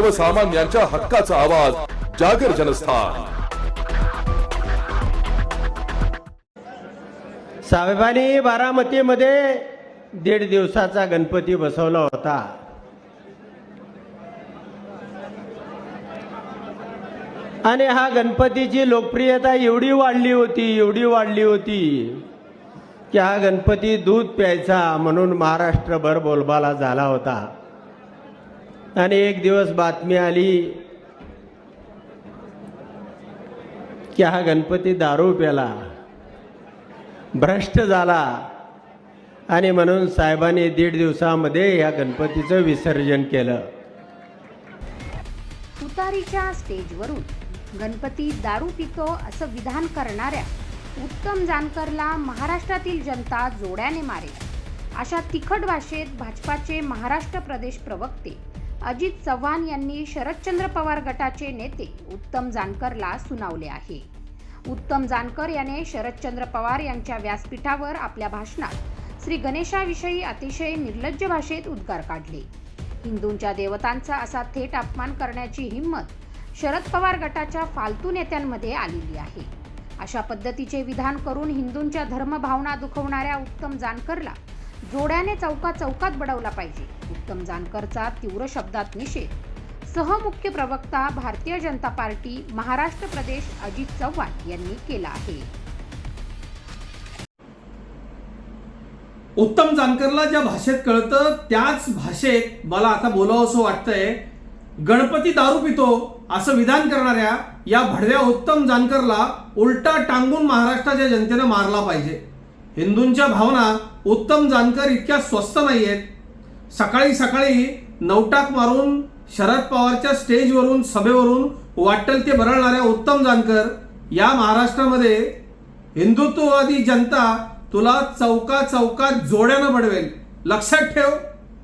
सर्वसामान्यांच्या हक्काचा आवाज जागर जनस्थान. साहेबांनी बारामतीमध्ये दीड दिवसाचा गणपती बसवला होता. आणि हा गणपतीची लोकप्रियता एवढी वाढली होती एवढी वाढली होती की हा गणपती दूध प्यायचा म्हणून महाराष्ट्रभर बोलबाला झाला होता. आणि एक दिवस बातमी आली की हा गणपती दारू प्याला भ्रष्ट झाला. आणि म्हणून साहेबांनी दीड दिवसामध्ये या गणपतीचं विसर्जन केलं. तुतारीच्या स्टेजवरून गणपती दारू पितो असं विधान करणाऱ्या उत्तम जानकरला महाराष्ट्रातील जनता जोड्याने मारे अशा तिखट भाषेत भाजपाचे महाराष्ट्र प्रदेश प्रवक्ते अजित चव्हाण यांनी शरदचंद्र पवार गटाचे नेते उत्तम जानकरला सुनावले आहे. उत्तम जानकर याने शरदचंद्र पवार यांच्या व्यासपीठावर आपल्या भाषणात श्री गणेशाविषयी अतिशय निर्लज्ज भाषेत उद्गार काढले. हिंदूंच्या देवतांचा असा थेट अपमान करण्याची हिंमत शरद पवार गटाच्या फालतू नेत्यांमध्ये आलेली आहे. अशा पद्धतीचे विधान करून हिंदूंच्या धर्मभावना दुखवणाऱ्या उत्तम जानकरला जोड्याने चौका चौकात बडवला पाहिजे. उत्तम जानकरचा तीव्र शब्दात निषेध. सहमुख्य प्रवक्ता भारतीय जनता पार्टी महाराष्ट्र प्रदेश अजित चव्हाण यांनी केला आहे. उत्तम जानकरला ज्या भाषेत कळतं त्याच भाषेत मला आता बोलावं असं वाटतंय. गणपती दारू पितो असं विधान करणाऱ्या या भडव्या उत्तम जानकरला उलटा टांगून महाराष्ट्राच्या जनतेनं मारला पाहिजे. हिंदूंच्या भावना उत्तम जानकर इतक्या स्वस्त नाही आहेत सकाळी सकाळी नवटाक मारून शरद पवारच्या स्टेजवरून सभेवरून वाटेल ते बरळणाऱ्या उत्तम जानकर या महाराष्ट्रामध्ये हिंदुत्ववादी जनता तुला चौका चौकात जोड्यानं बडवेल. लक्षात ठेव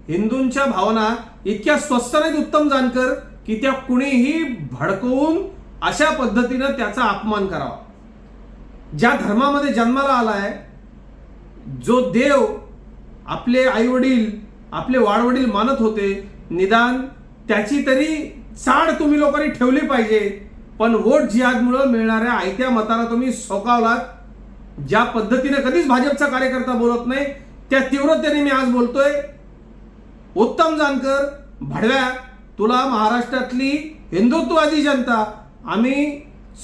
हिंदूंच्या भावना इतक्या स्वस्त नाहीत उत्तम जानकर की त्या कुणीही भडकवून अशा पद्धतीनं त्याचा अपमान करावा. ज्या धर्मामध्ये जन्माला आला आहे जो देव आपले आईवडील आपले वाडवडील मानत होते निदान त्याची तरी चाड तुम्ही लोकांनी ठेवली पाहिजे. पण वोट जिहादमुळं मिळणाऱ्या आयत्या मताला तुम्ही सोकावलात. ज्या पद्धतीने कधीच भाजपचा कार्यकर्ता बोलत नाही त्या तीव्रतेने मी आज बोलतोय. उत्तम जानकर भडव्या तुला महाराष्ट्रातली हिंदुत्ववादी जनता आम्ही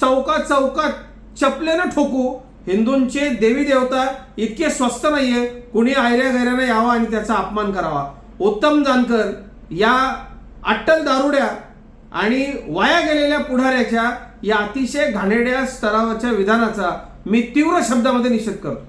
चौकात चौकात चपलेनं ठोकू हिंदूंचे देवी देवता इतके स्वस्त नाहीये कुणी आयऱ्या गैऱ्यानं यावा आणि त्याचा अपमान करावा. उत्तम जानकर या अट्टल दारुड्या आणि वाया गेलेल्या पुढाऱ्याच्या या अतिशय घाणेरड्या स्तरावरच्या विधानाचा मी तीव्र शब्दामध्ये निषेध करतो.